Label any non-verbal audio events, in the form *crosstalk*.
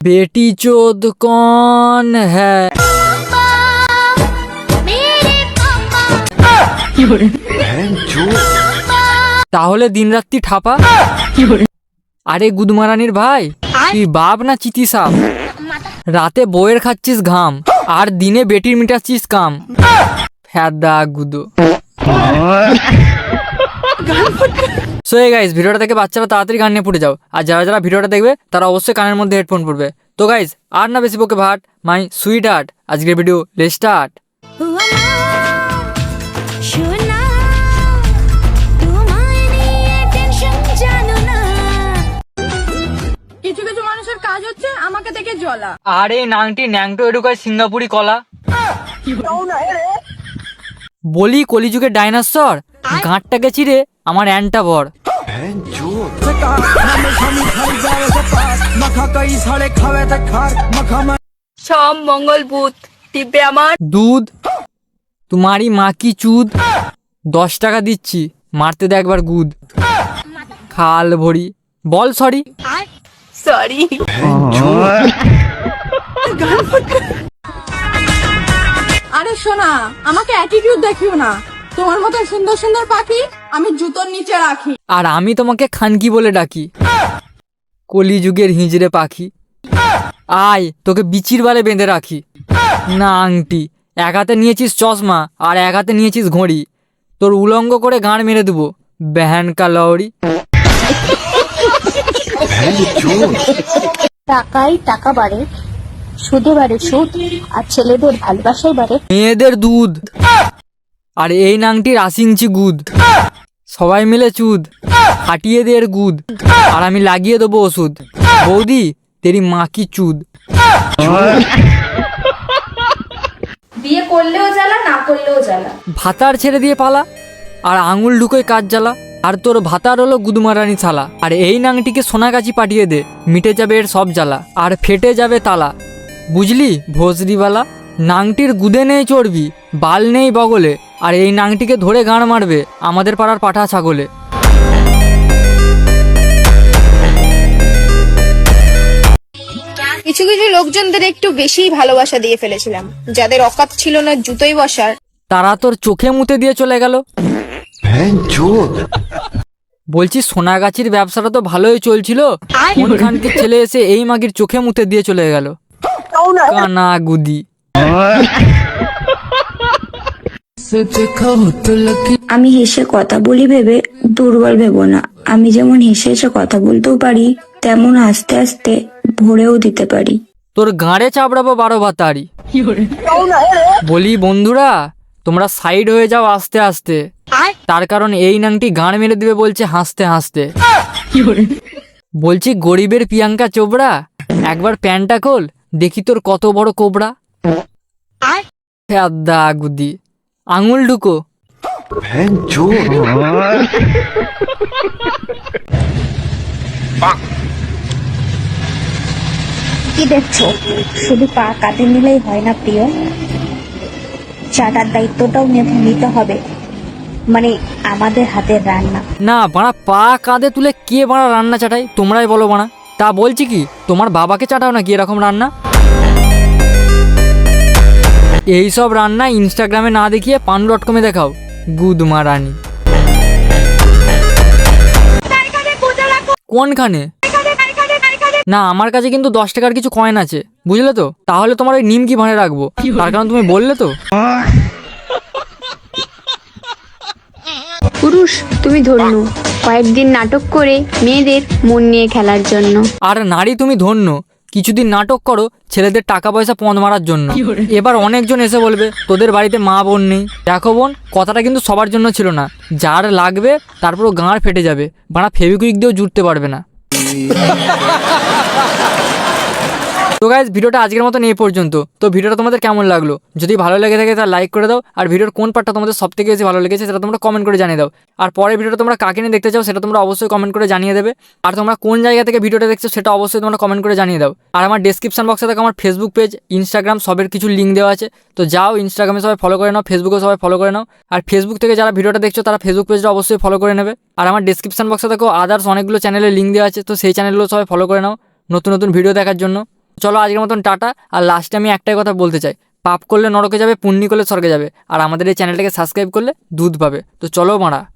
বেটি চোদ কন হ্যাঁ তাহলে দিনরাত্রি ঠাপা আরে গুদমারানির ভাই তুই বাপ না চিতি সাপ রাতে বইয়ের খাচ্ছিস ঘাম আর দিনে বেটির মিটাচ্ছিস কাম ফ্যাদা গুদো সো এই গাইস ভিডিওটা দেখে বাচ্চারা তাড়াতাড়ি গান নিয়ে পড়ে যাও। আর যারা যারা ভিডিওটা দেখবে তারা অবশ্যই কানের মধ্যে হেডফোন পড়বে তো গাইস আর না বেশি বকে ভাট মাই সুইট আর্ট আজকের ভিডিও স্টার্ট কিছু কিছু মানুষের কাজ হচ্ছে আমাকে দেখে জ্বলা। আরে নাংটি ন্যাংটো এডুকায় সিঙ্গাপুরি কলা। বলি কলিযুগের ডাইনোসর? গাঁটটাকে চিরে আমার অ্যান্টা বর। সব মঙ্গল বুধ টিপে আমার। দুধ তোমারই মা কি চুদ? দশ টাকা দিচ্ছি মারতে দে একবার গুদ। খাল ভরি বল সরি সরি *laughs* শোনা আমাকে অ্যাটিটিউড দেখিও না। তোমার মতো সুন্দর সুন্দর পাখি আমি জুতোর নিচে রাখি। আর আমি তোমাকে খানকি বলে ডাকি। কলিযুগের হিজড়ে পাখি। আয় তোকে বিচির বালে বেঁধে রাখি। না আংটি এক হাতে নিয়েছিস চশমা আর এক হাতে নিয়েছিস ঘড়ি। তোর উলঙ্গ করে গাঁড় মেরে দেবো বেহান কালৌরি টাকায় টাকা বাড়ে সুদে বাড়ে সুদ আর ছেলেদের ভালোবাসায় বাড়ে। মেয়েদের দুধ। আর এই নাংটির আশি ইঞ্চি গুদ। সবাই মিলে চুদ। ফাটিয়ে দে এর গুদ। আর আমি লাগিয়ে দেবো ওষুধ। বৌদি তেরি মা কি চুদ। বিয়ে করলেও জ্বালা না করলেও জ্বালা। ভাতার ছেড়ে দিয়ে পালা। আর আঙুল ঢুকোয় কাজ জ্বালা। আর তোর ভাতার হলো গুদমারানি ছালা। আর এই নাংটিকে সোনাগাছি পাঠিয়ে দে। মিটে যাবে এর সব জ্বালা। আর ফেটে যাবে তালা। বুঝলি ভোসরিওয়ালা নাংটির গুদে নেই চর্বি বাল নেই বগলে আর এই নাংটিকে ধরে গাঁড় মারবে আমাদের পাড়ার পাঠা ছাগলে। কিছু কিছু লোকজনদের একটু বেশিই ভালোবাসা দিয়ে ফেলেছিলাম। যাদের অকাত ছিল না জুতোই বসার। তারা তোর চোখে মুতে দিয়ে চলে গেল। বলছি সোনাগাছির ব্যবসাটা তো ভালোই চলছিল। কোনখানকে ছেলে এসে এই মাগির চোখে মুতে দিয়ে চলে গেল? কানা গুদি আমি হেসে কথা বলি ভেবে দুর্বল ভেবো না। আমি যেমন হেসে হেসে কথা বলতেও পারি তেমন আস্তে আস্তে ভরেও দিতে পারি। তোর গাঁড়ে চাপড়াবো বারো ভাতারি। বলি বন্ধুরা তোমরা সাইড হয়ে যাও আস্তে আস্তে। তার কারণ এই নাংটি গাঁড় মেরে দিবে বলছে হাসতে হাসতে। বলছি গরিবের প্রিয়াঙ্কা চোপড়া একবার প্যান্টটা খোল দেখি তোর কত বড় কোবরা। আদা গুদি আঙুল ঢুকো। কি দেখছ? শুধু পা কাটে নিলেই হয় না প্রিয়। চাটার দায়িত্বটাও নিতে হবে। মানে আমাদের হাতের রান্না। না বাড়া পা কাঁধে তুলে কে বাড়া রান্না চাটাই তোমরাই বলো বাড়া। তা বলছি কি, তোমার বাবাকে চাটাও নাকি এরকম রান্না? এই সব রান্না ইনস্টাগ্রামে না দেখিয়ে পান ডট কমে দেখাও গুদমা রানী কোনখানে? না, আমার কাছে কিন্তু দশ টাকার কিছু কয়েন আছে, বুঝলে তো? তাহলে তোমার ওই নিমকি ভাঁড়ে রাখব। তার কারণ তুমি বললে তো? পুরুষ, তুমি ধন্য। কয়েকদিন নাটক করে মেয়েদের মন নিয়ে খেলার জন্য। আর নারী তুমি ধন্য কিছুদিন নাটক করো ছেলেদের টাকা পয়সা পদ মারার জন্য। এবার অনেকজন এসে বলবে তোদের বাড়িতে মা বোন নেই। দেখো বোন কথাটা কিন্তু সবার জন্য ছিল না। যার লাগবে তারপর গাঁড় ফেটে যাবে বাড়া ফেবিকুইক দিয়েও জুড়তে পারবে না। *laughs* তো গাইজ ভিডিওটা আজকের মতন এই পর্যন্ত। তো ভিডিওটা তোমাদের কেমন লাগল? যদি ভালো লেগে থাকে তাহলে লাইক করে দাও। আর ভিডিওর কোন পার্টটা তোমাদের সব থেকে বেশি ভালো লেগেছে সেটা তোমরা কমেন্ট করে জানিয়ে দাও। আর পরের ভিডিওটা তোমরা কাকে নিয়ে দেখতে চাও সেটা তোমরা অবশ্যই কমেন্ট করে জানিয়ে দেবে। আর তোমরা কোন জায়গা থেকে ভিডিওটা দেখছ সেটা অবশ্যই তোমরা কমেন্ট করে জানিয়ে দাও। আর আমার ডেসক্রিপশন বক্সে দেখো আমার ফেসবুক পেজ ইনস্টাগ্রাম সবের কিছু লিঙ্ক দেওয়া আছে। তো যাও ইনস্টাগ্রামে সবাই ফলো করে নাও ফেসবুকে সবাই ফলো করে নাও। আর ফেসবুক থেকে যারা ভিডিওটা দেখছ তারা ফেসবুক পেজটা অবশ্যই ফলো করে নেবে। আর আমার ডেসক্রিপশন বক্সে দেখো আদার্স অনেকগুলো চ্যানেলের লিঙ্ক দেওয়া আছে। তো সেই চ্যানেলগুলো সবাই ফলো করে নাও নতুন নতুন ভিডিও দেখার জন্য। চলো আজকের মতন টাটা। আর লাস্টে আমি একটাই কথা বলতে চাই। পাপ করলে নরকে যাবে, পুণ্যি করলে স্বর্গে যাবে। আর আমাদের এই চ্যানেলটাকে সাবস্ক্রাইব করলে দুধ পাবে। তো চলো মারা।